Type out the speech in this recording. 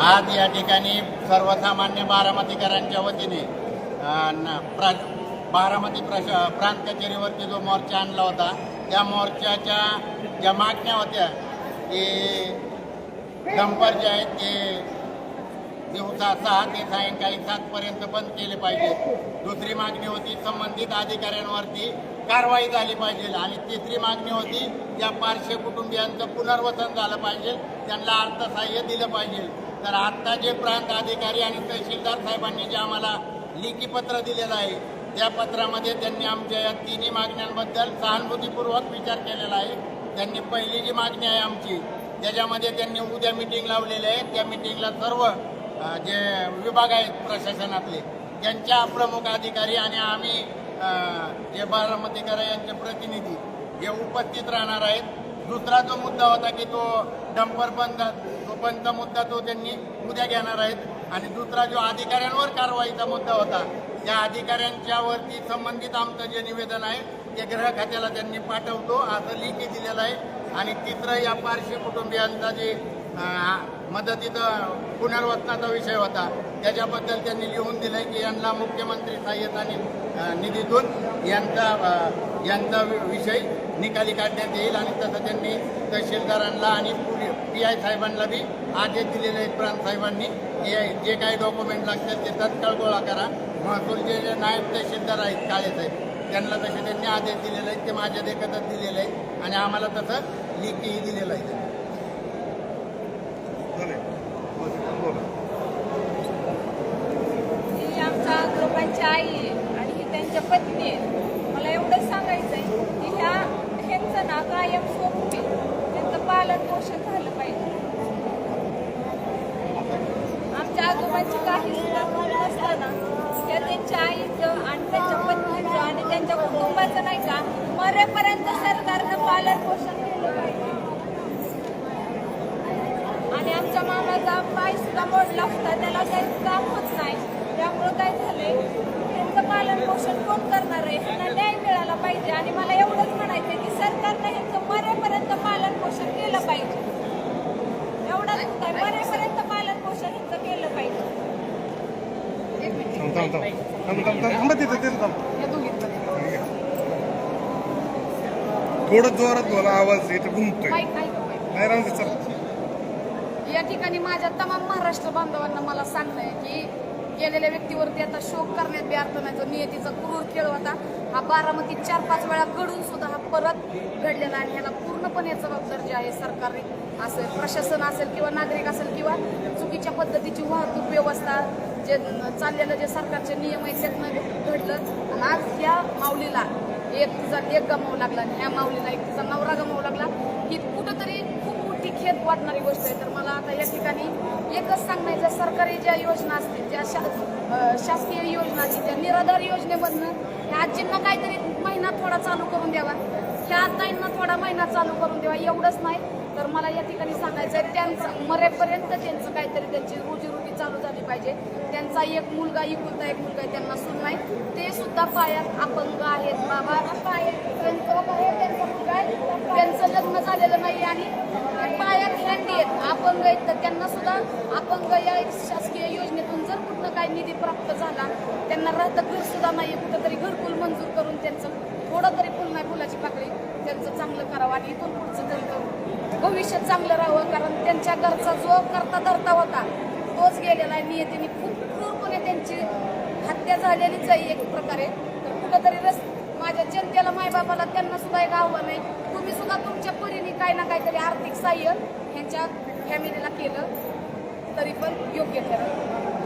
आज या ठिकाणी सर्वसामान्य बारामतीकरांच्या वतीने प्र बारामती प्रश प्रांत कचेरीवरती जो मोर्चा आणला होता त्या मोर्चाच्या ज्या मागण्या होत्या ते डंपर जे आहेत ते दिवसा सहा ते सायंकाळी सातपर्यंत बंद केले पाहिजे दुसरी मागणी होती संबंधित अधिकाऱ्यांवरती कारवाई झाली पाहिजे आणि तिसरी मागणी होती त्या पारशे कुटुंबियांचं पुनर्वसन झालं पाहिजे त्यांना अर्थसहाय्य दिलं पाहिजे. तर आत्ता जे प्रांत अधिकारी आणि तहसीलदार साहेबांनी जे आम्हाला लेखी पत्र दिलेलं आहे त्या पत्रामध्ये त्यांनी आमच्या या तिन्ही मागण्यांबद्दल सहानुभूतीपूर्वक विचार केलेला आहे. त्यांनी पहिली जी मागणी आहे आमची त्याच्यामध्ये त्यांनी उद्या मिटिंग लावलेली आहे. त्या मिटिंगला सर्व जे विभाग आहेत प्रशासनातले त्यांच्या प्रमुख अधिकारी आणि आम्ही जे बारामतीकर यांचे प्रतिनिधी हे उपस्थित राहणार आहेत. दुसरा जो मुद्दा होता की तो डंपर बंद तो बंद मुद्दा तो त्यांनी उद्या घेणार आहेत. आणि दुसरा जो अधिकाऱ्यांवर कारवाईचा मुद्दा होता त्या अधिकाऱ्यांच्यावरती संबंधित आमचं जे निवेदन आहे ते गृह खात्याला त्यांनी पाठवतो असं लिखी दिलेलं आहे. आणि तिसरं या पारशी कुटुंबियांचा जे मदतीचा पुनर्वसनाचा विषय होता. त्याच्याबद्दल त्यांनी लिहून दिलं की यांना मुख्यमंत्री सहाय्यता निधीतून यांचा यांचा विषय निकाली काढण्यात येईल आणि तसं त्यांनी तहसीलदारांना आणि पी आय साहेबांना बी आदेश दिलेले आहेत प्रांत साहेबांनी. हे जे काही डॉक्युमेंट लागतात ते तत्काळ गोळा करा. महसूलचे जे नायब तहसीलदार आहेत काळे साहेब त्यांना तसे त्यांनी आदेश दिलेले आहेत ते माझ्या देखतच दिलेले आहेत आणि आम्हाला तसं लिखीही दिलेलं आहे. ही आमच्या ग्रुपांची आई आहे आणि ही त्यांच्या पत्नी आहे. मला एवढंच सांगायचं आहे की ह्या ह्यांचं ना कायम सोपे त्यांचं पालन पोषण झालं पाहिजे. आमच्या आजोबांची काही सुद्धा नसताना त्या त्यांच्या आईचं आणि त्यांच्या पत्नीचं आणि त्यांच्या कुटुंबाचं नाही का मरेपर्यंत सरकारनं पालन पोषण केलं पाहिजे. आणि आमच्या मामाचा पाय सुद्धा मोडला होता. त्याला काही होत नाही. त्यामुळं काय झालंय? त्यांचं पालन पोषण कोण करणार आहे? ह्यांना न्याय मिळाला पाहिजे. आणि मला एवढंच म्हणायचं की सरकारनं ह्यांचं मरेपर्यंत पालन पोषण केलं पाहिजे. एवढंच होत आहे मरेपर्यंत पालन पोषण ह्यांचं केलं पाहिजे. थोडं जोरात बोला. आवाज इथं घुमतोय. नाही राहू चल. या ठिकाणी माझ्या तमाम महाराष्ट्र बांधवांना मला सांगणं आहे की गेलेल्या व्यक्तीवरती आता शोक करण्यात बी अर्थ नाही. जो नियतीचा क्रूर खेळ होता हा बारामती चार पाच वेळा घडून सुद्धा हा परत घडलेला आणि ह्याला पूर्णपणे जबाबदार जे आहे सरकारने असेल प्रशासन असेल किंवा नागरिक असेल किंवा चुकीच्या पद्धतीची वाहतूक व्यवस्था जे चाललेलं जे सरकारचे नियम आहेत त्यातनं घडलं. आणि आज या माऊलीला एक तिचा लेख गमावू लागला आणि ह्या माऊलीला एक तिचा नवरा गमावू लागला ही कुठंतरी खूप मोठी खेद वाटणारी गोष्ट आहे. तर मला आता या ठिकाणी एकच सांगण्याचं सरकारी ज्या योजना असतील ज्या शा शासकीय योजना असतील त्या निराधार योजनेमधनं ह्या आजींना काहीतरी महिना थोडा चालू करून द्यावा. ह्या आताईंना थोडा महिना चालू करून द्यावा एवढंच नाही. तर मला या ठिकाणी सांगायचं आहे त्यांचं मरेपर्यंत त्यांचं काहीतरी त्यांची रोजीरोटी चालू झाली पाहिजे. त्यांचा एक मुलगा इकुलता एक मुलगा आहे त्यांना सुन नाही ते सुद्धा पायात अपंग आहेत बाबा. त्यांचं त्यांचं लग्न झालेलं नाही आणि पायात हँडी आहेत. अपंग आहेत तर त्यांना सुद्धा अपंग या शासकीय योजनेतून जर कुठलं काही निधी प्राप्त झाला त्यांना राहतं घर सुद्धा नाही कुठंतरी घरकुल मंजूर करून त्यांचं थोडं तरी फुल नाही फुलाची पाकळी त्यांचं चांगलं करावं आणि इथून पुढचं त्यांचं भविष्य चांगलं राहावं. कारण त्यांच्या घरचा जो करता धरता होता तोच गेलेला आहे. नियतीने खूप क्रूरपणे त्यांची हत्या झालेलीच आहे एक प्रकारे. तर कुठंतरी रस माझ्या जनतेला मायबापाला त्यांना सुद्धा एक आव्हान आहे. तुम्ही सुद्धा तुमच्या परीने काही ना काहीतरी आर्थिक सहाय्य ह्यांच्या फॅमिलीला केलं तरी पण योग्य ठरेल.